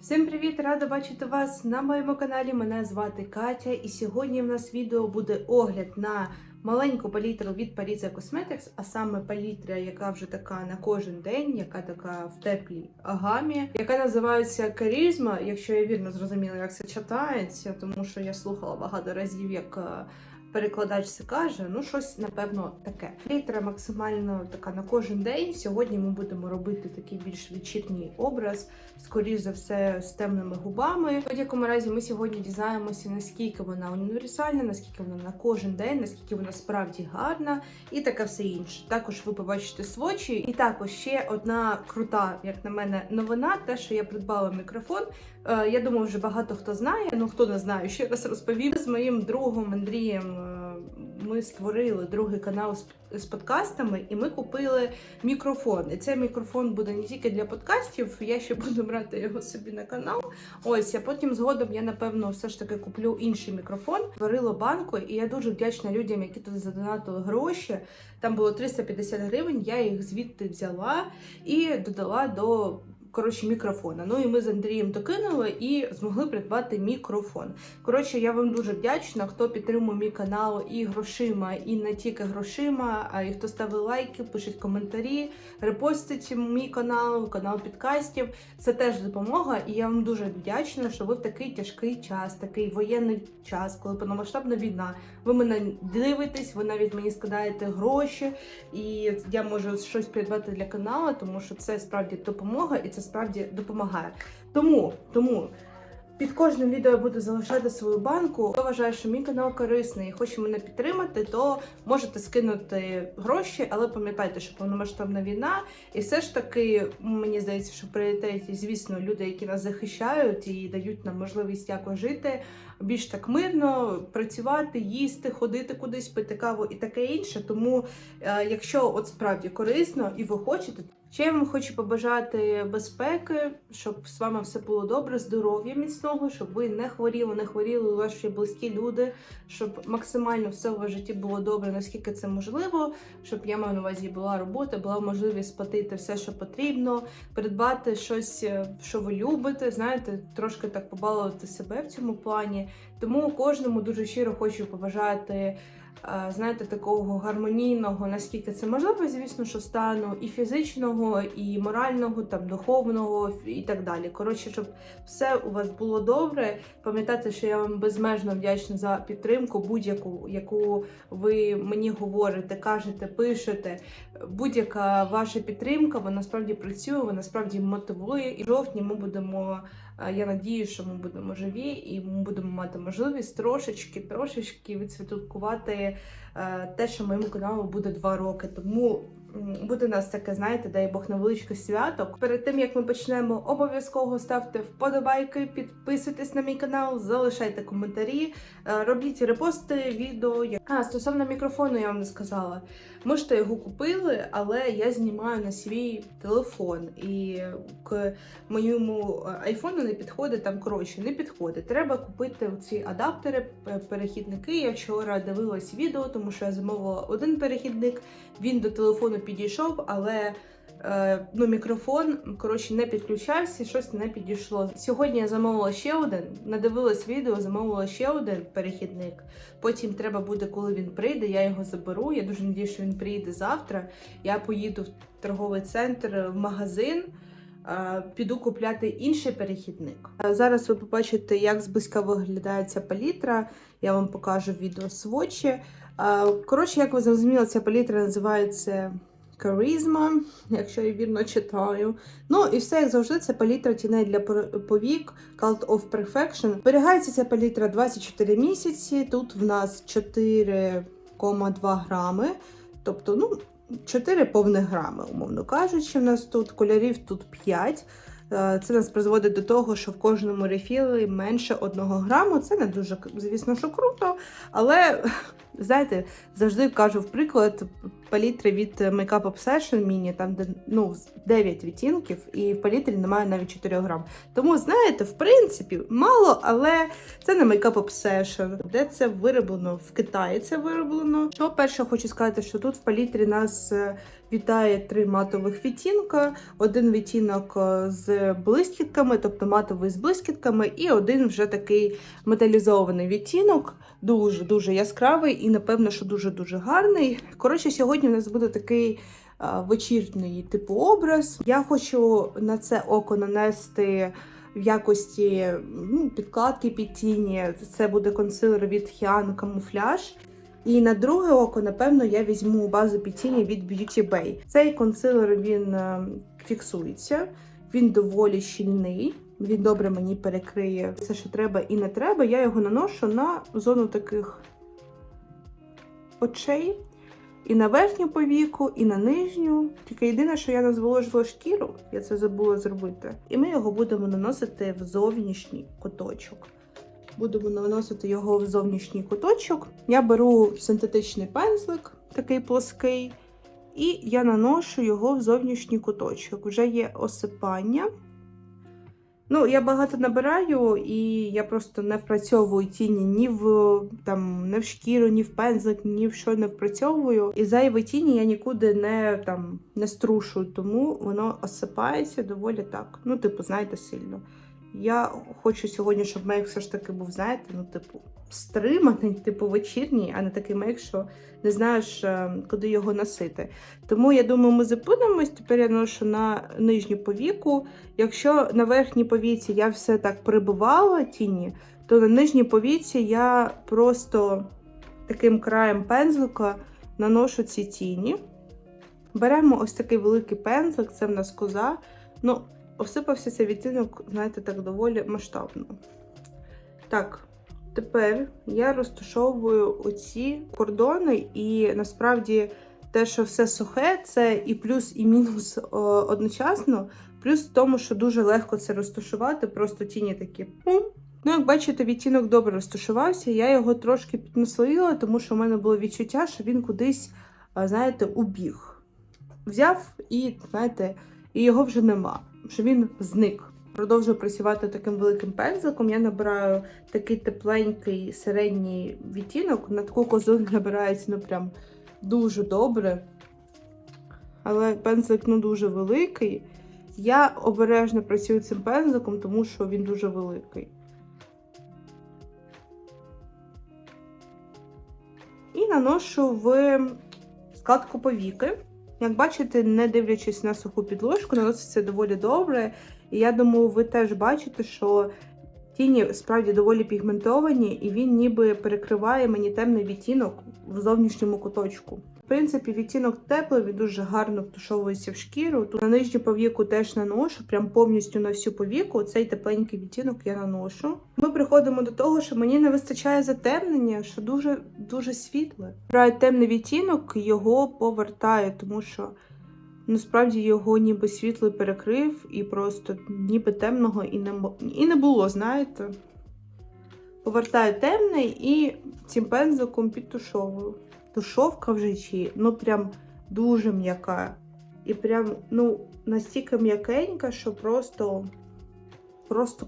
Всім привіт! Рада бачити вас на моєму каналі. Мене звати Катя, і сьогодні в нас відео буде огляд на маленьку палітру від Parisa Cosmetics, а саме палітра, яка вже така на кожен день, яка така в теплій гамі, яка називається Карізма. Якщо я вірно зрозуміла, як це читається, тому що я слухала багато разів, як е, перекладач це каже. Ну, щось напевно таке. Палітра максимально така на кожен день. Сьогодні ми будемо робити такий більш вечірній образ скоріш за все, з темними губами. В будь-якому разі ми сьогодні дізнаємося, наскільки вона універсальна, наскільки вона на кожен день, наскільки вона справді гарна і таке все інше. Також ви побачите свочі. І також ще одна крута, як на мене, новина, те, що я придбала мікрофон. Е, Я думаю, вже багато хто знає. Ну хто не знає, ще раз розповім з моїм другом Андрієм. Ми створили другий канал з, подкастами, і ми купили мікрофон. І цей мікрофон буде не тільки для подкастів, я ще буду брати його собі на канал. Ось, а потім згодом я напевно все ж таки куплю інший мікрофон. Створила банку, і я дуже вдячна людям, які туди задонатили гроші. Там було 350 гривень. Я їх звідти взяла і додала до. Коротше, мікрофона. Ну і ми з Андрієм докинули і змогли придбати мікрофон. Коротше, я вам дуже вдячна, хто підтримує мій канал і грошима, і не тільки грошима, а й хто ставить лайки, пишуть коментарі, репостить мій канал, канал підкастів. Це теж допомога. І я вам дуже вдячна, що ви в такий тяжкий час, такий воєнний час, коли повномасштабна війна. Ви мене дивитесь, ви навіть мені скидаєте гроші, і я можу щось придбати для каналу, тому що це справді допомога і це справді допомагає. Тому, тому. Під кожним відео я буду залишати свою банку. Хто вважає, що мій канал корисний і хоче мене підтримати, то можете скинути гроші, але пам'ятайте, що повномасштабна війна, і все ж таки мені здається, що в звісно, люди, які нас захищають і дають нам можливість якось жити більш так мирно, працювати, їсти, ходити кудись, пити каву і таке інше. Тому, е, якщо от справді корисно і ви хочете, ще я вам хочу побажати безпеки, щоб з вами все було добре, здоров'я міцного, щоб ви не хворіли, не хворіли ваші близькі люди, щоб максимально все у в житті було добре, наскільки це можливо, щоб я маю на увазі була робота, була можливість сплатити все, що потрібно, придбати щось, е, що ви любите, знаєте, трошки так побалувати себе в цьому плані. Тому кожному дуже щиро хочу побажати. Е, Знаєте, такого гармонійного, наскільки це можливо, звісно, що стану і фізичного, і морального, там духовного і так далі. Коротше, щоб все у вас було добре. Пам'ятайте, що я вам безмежно вдячна за підтримку, будь-яку, яку ви мені говорите, кажете, пишете. Будь-яка ваша підтримка, вона справді працює, вона справді мотивує. І в жовтні ми будемо. Я надію, що ми будемо живі і ми будемо мати можливість трошечки, трошечки відсвяткувати е, те, що моєму каналу буде два роки. Тому буде у нас таке, знаєте, дай Бог невеличке свято. Перед тим як ми почнемо, обов'язково ставте вподобайки, підписуйтесь на мій канал, залишайте коментарі, е, робіть репости відео. А стосовно мікрофону, я вам не сказала. То його купили, але я знімаю на свій телефон і к моєму е, айфону не підходить там коротше, не підходить. Треба купити ці адаптери, перехідники. Я вчора дивилась відео, тому що я замовила один перехідник. Він до телефону підійшов, але е, ну, мікрофон коротше не підключався, щось не підійшло. Сьогодні я замовила ще один, надивилась відео, замовила ще один перехідник. Потім треба буде, коли він прийде, я його заберу. Я дуже надію, що він приїде завтра. Я поїду в торговий центр в магазин. е, Піду купляти інший перехідник. Е, Зараз ви побачите, як зблизька виглядає ця палітра. Я вам покажу відео свочі. Коротше, як ви зрозуміли, ця палітра називається Charisma, якщо я вірно читаю. Ну і все, як завжди, це палітра тіней для повік Cult of Perfection. Зберігається ця палітра 24 місяці. Тут в нас 4,2 грами. Тобто, ну, 4 повних грами, умовно кажучи, в нас тут кольорів тут 5. Е, Це нас призводить до того, що в кожному рефілі менше 1 граму. Це не дуже, звісно, що круто, але знаєте, завжди кажу в приклад палітри від Makeup Obsession Mini, там де ну, 9 відтінків, і в палітрі немає навіть 4 грам. Тому, знаєте, в принципі, мало, але це не Makeup Obsession. Де це вироблено? В Китаї це вироблено. Що перше хочу сказати, що тут в палітрі нас е, вітає три матових відтінка, один відтінок е, з блискітками, тобто матовий з блискітками, і один вже такий металізований відтінок, дуже-дуже яскравий і, напевно, що дуже-дуже гарний. Коротше, сьогодні у нас буде такий вечірній типу образ. Я хочу на це око нанести в якості ну, підкладки під тіні. Це буде консилер від Hian Camouflage. І на друге око, напевно, я візьму базу під тіні від Beauty Bay. Цей консилер він е, фіксується, він доволі щільний. Він добре мені перекриє все, що треба і не треба. Я його наношу на зону таких очей. І на верхню повіку, і на нижню. Тільки єдине, що я не зволожила шкіру, я це забула зробити. І ми його будемо наносити в зовнішній куточок. Будемо наносити його в зовнішній куточок. Я беру синтетичний пензлик, такий плоский, і я наношу його в зовнішній куточок. Вже є осипання. Ну, я багато набираю, і я просто не впрацьовую тіні ні в там, не в шкіру, ні в пензлик, ні в що не впрацьовую. І зайві тіні я нікуди не там не струшую, тому воно осипається доволі так. Ну, типу, знаєте, сильно. Я хочу сьогодні, щоб мейк все ж таки був, знаєте, ну, типу, стриманий, типу вечірній, а не такий мейк, що не знаєш, е, куди його носити. Тому я думаю, ми зупинимось. Тепер я ношу на нижню повіку. Якщо на верхній повіці я все так прибивала тіні, то на нижній повіці я просто таким краєм пензлика наношу ці тіні. Беремо ось такий великий пензлик, це в нас коза. Ну, осипався цей відтінок, знаєте, так доволі масштабно. Так, тепер я розташовую оці кордони, і насправді те, що все сухе, це і плюс, і мінус о, одночасно. Плюс в тому, що дуже легко це розташувати, просто тіні такі. пум. Ну, як бачите, відтінок добре розташувався. Я його трошки піднаслоїла, тому що в мене було відчуття, що він кудись, знаєте, убіг. Взяв і, знаєте, і його вже нема, що він зник. Продовжую працювати таким великим пензликом. Я набираю такий тепленький середній відтінок. На таку козу набирається ну прям дуже добре. Але пензлик ну дуже великий. Я обережно працюю цим пензликом, тому що він дуже великий. І наношу в складку повіки. Як бачите, не дивлячись на суху підложку, наноситься доволі добре. І я думаю, ви теж бачите, що тіні справді доволі пігментовані, і він ніби перекриває мені темний відтінок в зовнішньому куточку. В принципі, відтінок теплий, він дуже гарно втушовується в шкіру. Тут на нижню повіку теж наношу, прям повністю на всю повіку. Цей тепленький відтінок я наношу. Ми приходимо до того, що мені не вистачає затемнення, що дуже дуже світле. Браю темний відтінок, його повертаю, тому що насправді його ніби світлий перекрив, і просто ніби темного і не, і не було, знаєте. Повертаю темний і цим пензликом підтушовую. Тушовка вже чи ну прям дуже м'яка. І прям ну настільки м'якенька, що просто просто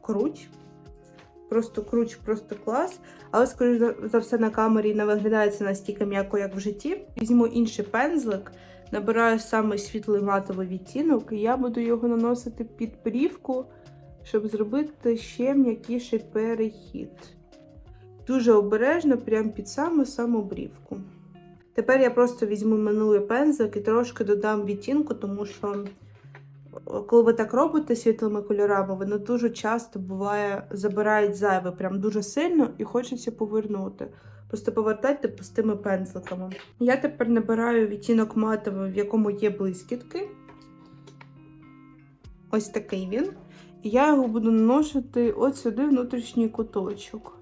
круть. Просто круть, просто клас. Але, скоріш за- все, на камері не виглядає це настільки м'яко, як в житті. Візьму інший пензлик, набираю самий світлий матовий відтінок, і я буду його наносити під плівку, щоб зробити ще м'якіший перехід. Дуже обережно, прямо під саму саму брівку. Тепер я просто візьму минулий пензлик і трошки додам відтінку, тому що коли ви так робите світлими кольорами, вони дуже часто буває забирають зайве, прям дуже сильно і хочеться повернути. Просто повертайте пустими пензликами. Я тепер набираю відтінок матовий, в якому є блискітки. Ось такий він. І я його буду наносити от сюди внутрішній куточок.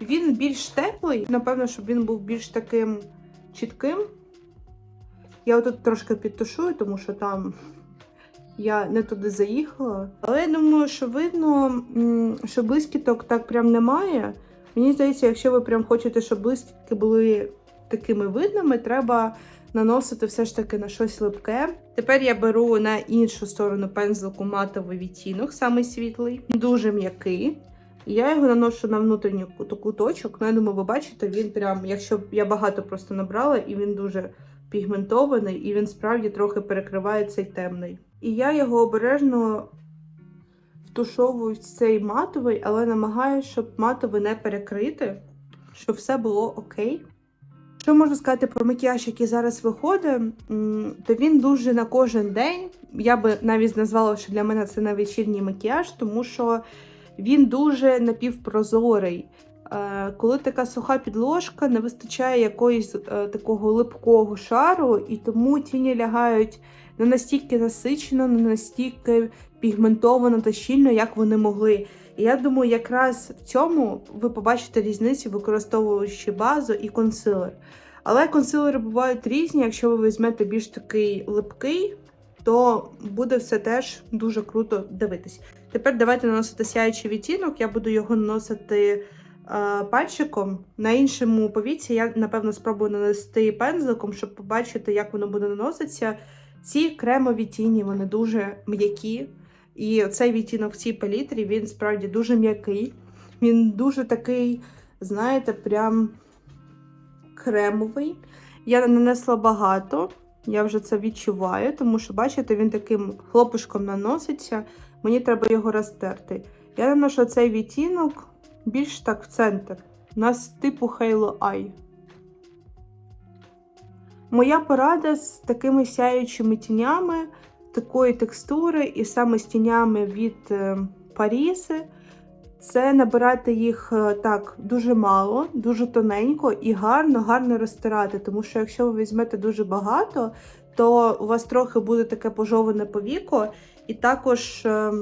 Він більш теплий, напевно, щоб він був більш таким чітким. Я отут трошки підтушую, тому що там я не туди заїхала. Але я думаю, що видно, що блискіток так прям немає. Мені здається, якщо ви прям хочете, щоб блискітки були такими видними, треба наносити все ж таки на щось липке. Тепер я беру на іншу сторону пензлику матовий відтінок, самий світлий, дуже м'який. І я його наношу на внутрішню таку точок. Ну, я думаю, ви бачите, він прям, якщо я багато просто набрала, і він дуже пігментований, і він справді трохи перекриває цей темний. І я його обережно втушовую в цей матовий, але намагаюся, щоб матовий не перекрити, щоб все було окей. Що можу сказати про макіяж, який зараз виходить, то він дуже на кожен день. Я би навіть назвала, що для мене це на вечірній макіяж, тому що він дуже напівпрозорий. Е, Коли така суха підложка, не вистачає якоїсь е, такого липкого шару, і тому тіні лягають не настільки насичено, не настільки пігментовано та щільно, як вони могли. І я думаю, якраз в цьому ви побачите різницю, використовуючи базу і консилер. Але консилери бувають різні. Якщо ви візьмете більш такий липкий, то буде все теж дуже круто дивитись. Тепер давайте наносити сяючий відтінок. Я буду його наносити е, пальчиком. На іншому повіці я, напевно, спробую нанести пензликом, щоб побачити, як воно буде наноситися. Ці кремові тіні, вони дуже м'які. І цей відтінок в цій палітрі, він справді дуже м'який. Він дуже такий, знаєте, прям кремовий. Я нанесла багато, я вже це відчуваю, тому що, бачите, він таким хлопушком наноситься. Мені треба його розтерти. Я наношу цей відтінок більш так в центр. У нас типу Halo Eye. Моя порада з такими сяючими тінями такої текстури, і саме з тінями від е, Паріси, це набирати їх е, так дуже мало, дуже тоненько і гарно, гарно розтирати. Тому що якщо ви візьмете дуже багато, то у вас трохи буде таке пожоване повіко, і також е,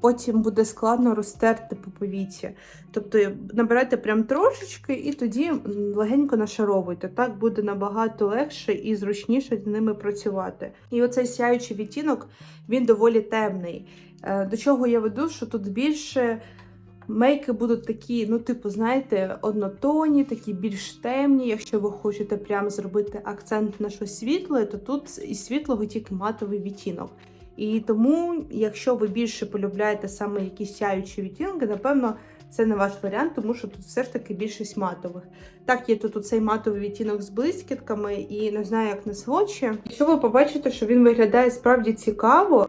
потім буде складно розтерти по повіці. Тобто набирайте прям трошечки і тоді легенько нашаровуйте. Так буде набагато легше і зручніше з ними працювати. І оцей сяючий відтінок він доволі темний. Е, До чого я веду, що тут більше мейки будуть такі, ну, типу, знаєте, однотонні, такі більш темні. Якщо ви хочете прям зробити акцент на щось світле, то тут із світлого тільки матовий відтінок. І тому, якщо ви більше полюбляєте саме якісь сяючі відтінки, напевно, це не ваш варіант, тому що тут все ж таки більшість матових. Так, є тут цей матовий відтінок з блискітками, і не знаю, як на свочі. Якщо ви побачите, що він виглядає справді цікаво,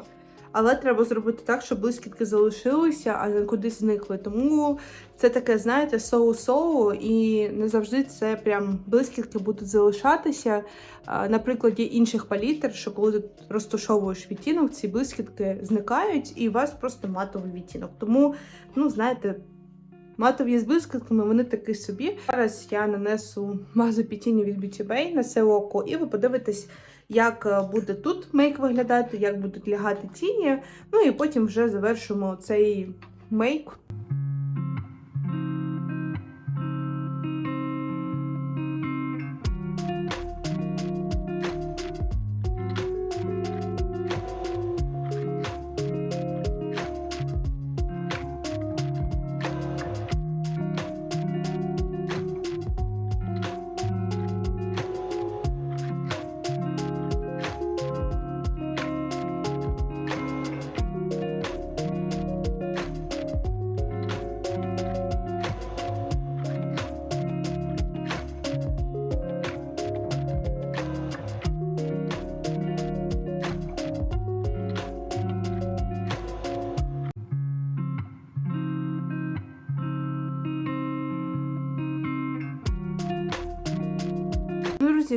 але треба зробити так, щоб блискітки залишилися, а не кудись зникли. Тому це таке, знаєте, соу-соу, і не завжди це прям блискітки будуть залишатися. На прикладі інших палітр, що коли ти розташовуєш відтінок, ці блискітки зникають, і у вас просто матовий відтінок. Тому, ну, знаєте. Матові з блискітками, вони такі собі. Зараз я нанесу базу під тіні від Beauty Bay на це око, і ви подивитесь, як е, буде тут мейк виглядати, як будуть лягати тіні. Ну і потім вже завершимо цей мейк.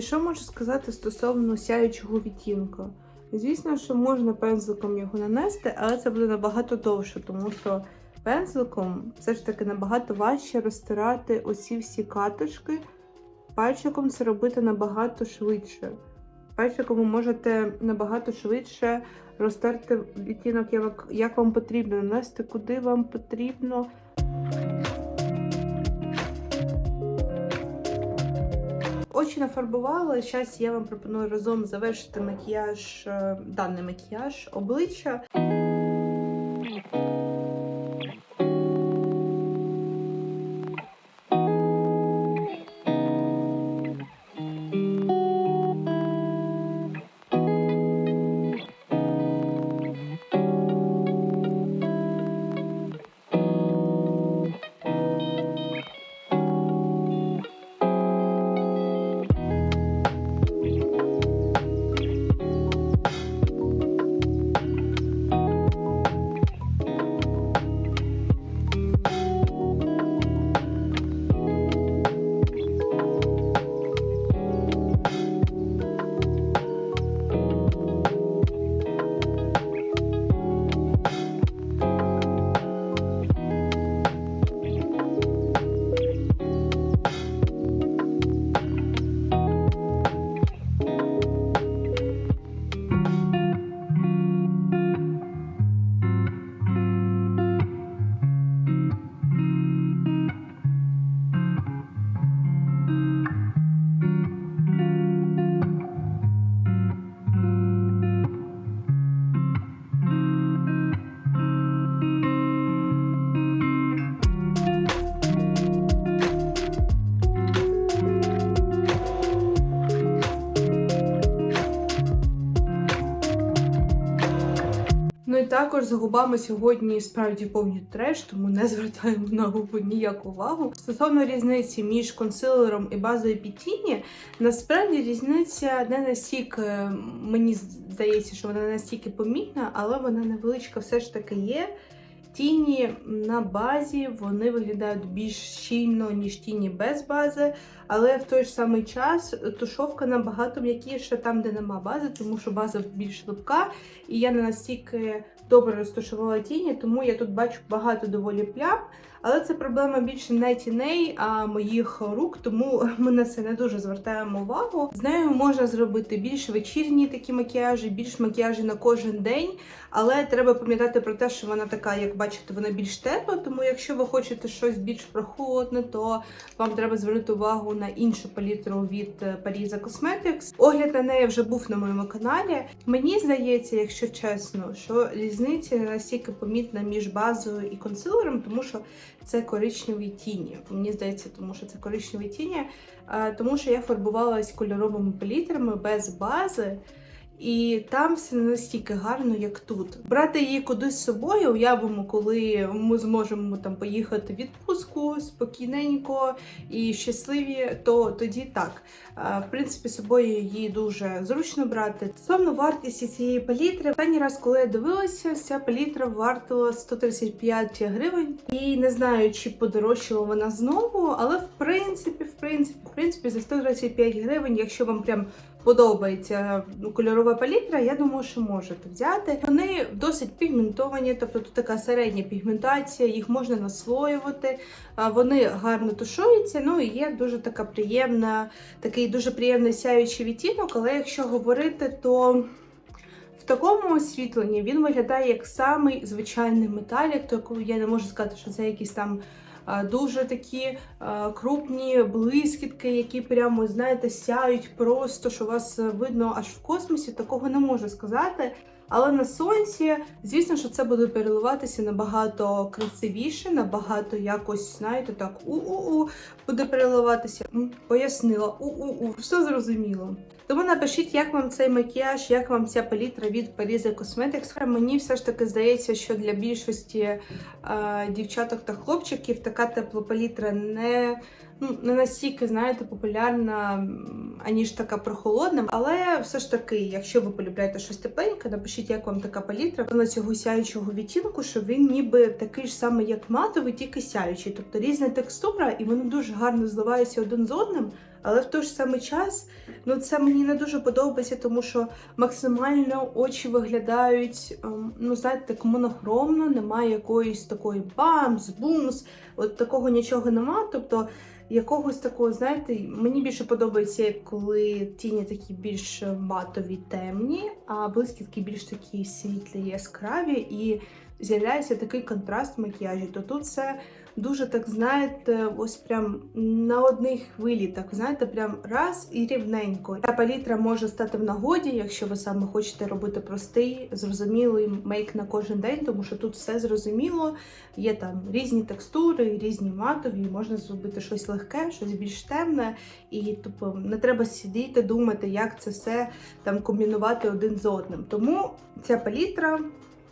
Друзі, що можу сказати стосовно сяючого відтінку? Звісно, що можна пензликом його нанести, але це буде набагато довше, тому що пензликом все ж таки набагато важче розтирати оці всі катушки. Пальчиком це робити набагато швидше. Пальчиком ви можете набагато швидше розтерти відтінок, як вам потрібно, нанести куди вам потрібно. Очі нафарбувала. Зараз я вам пропоную разом завершити макіяж, е, даний макіяж обличчя. Також за губами сьогодні справді повні треш, тому не звертаємо на губи ніяку увагу. Стосовно різниці між консилером і базою Пітіні, насправді різниця не настільки, мені здається, що вона не настільки помітна, але вона невеличка все ж таки є. Тіні на базі вони виглядають більш щільно, ніж тіні без бази, але в той ж самий час тушовка набагато м'якіша там, де нема бази, тому що база більш липка, і я не настільки добре розташувала тіні, тому я тут бачу багато доволі плям. Але це проблема більше не тіней, а моїх рук, тому ми на це не дуже звертаємо увагу. З нею можна зробити більш вечірні такі макіяжі, більш макіяжі на кожен день. Але треба пам'ятати про те, що вона така, як бачите, вона більш тепла. Тому якщо ви хочете щось більш прохолодне, то вам треба звернути увагу на іншу палітру від Parisa Cosmetics. Огляд на неї вже був на моєму каналі. Мені здається, якщо чесно, що різниця настільки помітна між базою і консилером, тому що це коричневі тіні. Мені здається, тому що це коричневі тіні, тому що я фарбувалась кольоровими палітрами без бази. І там все не настільки гарно, як тут. Брати її кудись з собою, уявимо, коли ми зможемо там поїхати в відпустку спокійненько і щасливі, то тоді так. В принципі, з собою її дуже зручно брати. Стосовно вартості цієї палітри, останній раз, коли я дивилася, ця палітра вартила 135 гривень. І не знаю, чи подорожчала вона знову, але в принципі, в принципі, в принципі, за 135 гривень, якщо вам прям подобається ну, кольорова палітра, я думаю, що можете взяти. Вони досить пігментовані, тобто тут така середня пігментація, їх можна наслоювати, вони гарно тушуються. Ну і є дуже така приємна, такий дуже приємний сяючий відтінок, але якщо говорити, то. В такому освітленні він виглядає як самий звичайний металік, то я не можу сказати, що це якийсь там дуже такі крупні блискітки, які прямо, знаєте, сяють просто, що вас видно аж в космосі. Такого не можу сказати. Але на сонці, звісно, що це буде переливатися набагато красивіше, набагато якось, знаєте, так у-у-у буде переливатися. Пояснила, у-у-у, все зрозуміло. Тому напишіть, як вам цей макіяж, як вам ця палітра від Parisa Cosmetics. Мені все ж таки здається, що для більшості е, дівчаток та хлопчиків така тепла палітра не, ну, не настільки, знаєте, популярна, аніж така прохолодна. Але все ж таки, якщо ви полюбляєте щось тепленьке, напишіть, як вам така палітра. Вона цього сяючого відтінку, що він ніби такий ж самий, як матовий, тільки сяючий. Тобто різна текстура, і вони дуже гарно зливаються один з одним. Але в той ж самий час, ну це мені не дуже подобається, тому що максимально очі виглядають, ем, ну знаєте, так монохромно, немає якоїсь такої бамс, бумс, от такого нічого нема. Тобто якогось такого, знаєте, мені більше подобається, коли тіні такі більш матові, темні, а блискітки більш такі світлі, яскраві, і з'являється такий контраст в макіяжі. То тут це дуже так, знаєте, ось прям на одній хвилі, так знаєте, прям раз і рівненько. Та палітра може стати в нагоді, якщо ви саме хочете робити простий, зрозумілий мейк на кожен день, тому що тут все зрозуміло. Є там різні текстури, різні матові, можна зробити щось легке, щось більш темне, і типу, не треба сидіти, думати, як це все там комбінувати один з одним. Тому ця палітра.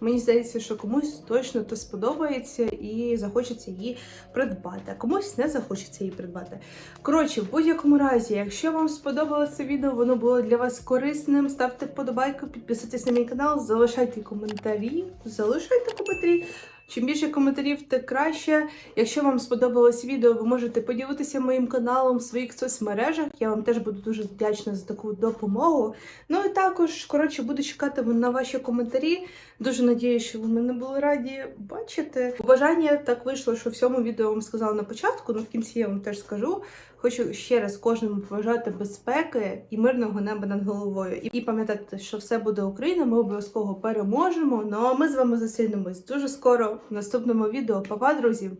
Мені здається, що комусь точно то сподобається і захочеться її придбати, а комусь не захочеться її придбати. Коротше, в будь-якому разі, якщо вам сподобалося відео, воно було для вас корисним, ставте вподобайку, підписуйтесь на мій канал, залишайте коментарі, залишайте коментарі. Чим більше коментарів, тим краще. Якщо вам сподобалось відео, ви можете поділитися моїм каналом в своїх соцмережах. Я вам теж буду дуже вдячна за таку допомогу. Ну і також, коротше, буду чекати на ваші коментарі. Дуже надію, що ви мене були раді бачити. Бажання так вийшло, що в цьому відео вам сказала на початку, ну в кінці я вам теж скажу. Хочу ще раз кожному побажати безпеки і мирного неба над головою. І пам'ятати, що все буде Україна, ми обов'язково переможемо. Ну а ми з вами зустрінемось дуже скоро в наступному відео. Па-па, друзі!